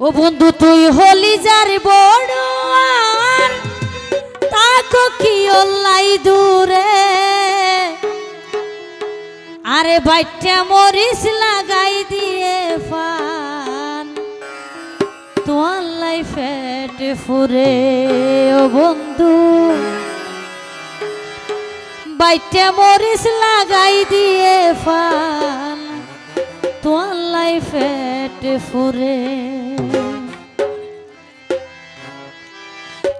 ও বন্ধু, তুই হলি যার বড় তাকো কি অল্লাই দূরে। আরে বাইটা মরিস লাগাই দিয়ে ফান। তোমার লাইফেট ফুরে, ও বন্ধু। বাইটা মরিস লাগাই দিয়ে ফান। তোমার লাইফেট ফুরে।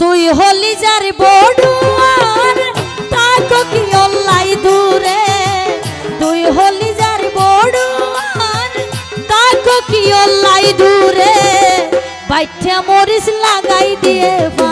তুই হলি যার বড়ুয়ার তাকো কি অল্লাই দূরে? তুই হলি যার বড়ুয়ার তাকো কি অল্লাই দূরে? বাইঠা মরিস লাগাই দিয়ে ফান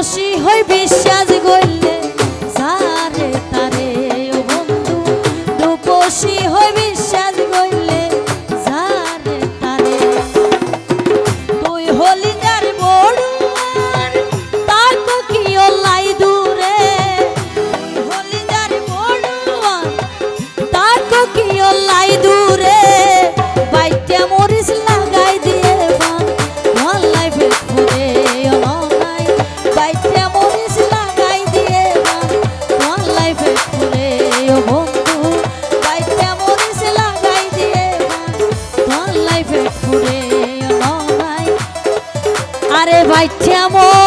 রূপসী হই বিশ্বাস গইলে সারে তারে, ও বন্ধু, রূপসী হই বিশ্বাস গইলে সারে তারে। তুই হলি যার বড়ুয়ার তাকো কি অল্লাই দূরে। তুই হলি যার বড়ুয়ার তাকো কি অল্লাই দূরে। ভাই পেট পুরে আরে ভাই মো